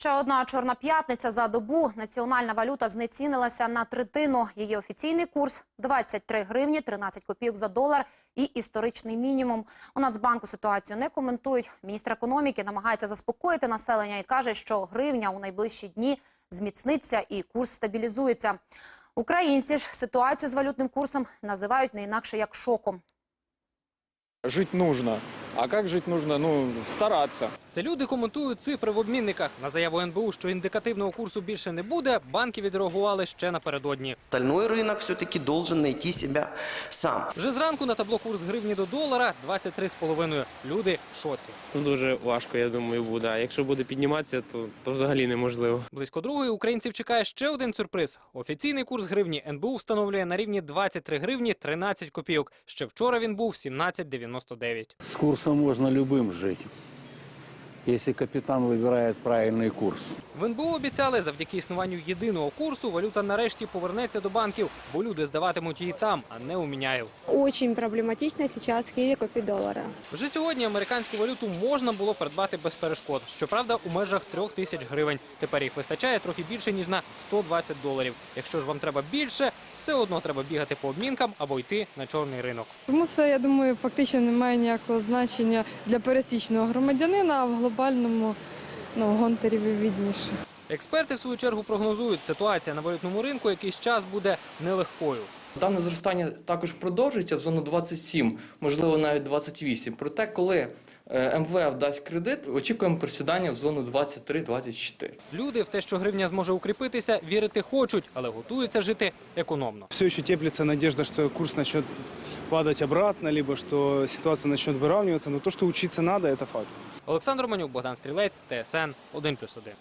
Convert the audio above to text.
Ще одна чорна п'ятниця за добу. Національна валюта знецінилася на третину. Її офіційний курс 23 гривні 13 копійок за долар і історичний мінімум. У Нацбанку ситуацію не коментують. Міністр економіки намагається заспокоїти населення і каже, що гривня у найближчі дні зміцниться і курс стабілізується. Українці ж ситуацію з валютним курсом називають не інакше як шоком. Жить нужно. А как жить нужно? Ну, стараться. Це люди коментують цифри в обмінниках. На заяву НБУ, що індикативного курсу більше не буде, банки відреагували ще напередодні. Остальной рынок все-таки должен найти себя сам. Вже зранку на табло курс гривні до долара 23,5. Люди в шоці. Ну, дуже важко, я думаю, буде. А якщо буде підніматися, то, то взагалі неможливо. Близько другої українців чекає ще один сюрприз. Офіційний курс гривні НБУ встановлює на рівні 23 гривні 13 копійок. Ще вчора він був 17,99. С курсом можно любым жить, если капитан выбирает правильный курс. В НБУ обіцяли, завдяки існуванню єдиного курсу валюта нарешті повернеться до банків, бо люди здаватимуть її там, а не у Міняєв. Очень проблематично сейчас в Киеве купить доллара. Вже сьогодні американську валюту можна було придбати без перешкод. Щоправда, у межах трьох тисяч гривень. Тепер їх вистачає трохи більше ніж на 120 доларів. Якщо ж вам треба більше, все одно треба бігати по обмінкам або йти на чорний ринок. Тому це, я думаю, фактично не має ніякого значення для пересічного громадянина, а в глобальному ну, гонтарі відніше. Експерти в свою чергу прогнозують, ситуація на валютному ринку якийсь час буде нелегкою. Дане зростання також продовжується в зону 27, можливо навіть 28. Проте, коли е, МВФ дасть кредит, очікуємо просідання в зону 23-24. Люди в те, що гривня зможе укріпитися, вірити хочуть, але готуються жити економно. Все еще теплится надежда, что курс начнет падать обратно, либо что ситуация начнет выравниваться. Но то, что учиться надо, это факт. Олександр Манюк, Богдан Стрілець, ТСН 1+,1.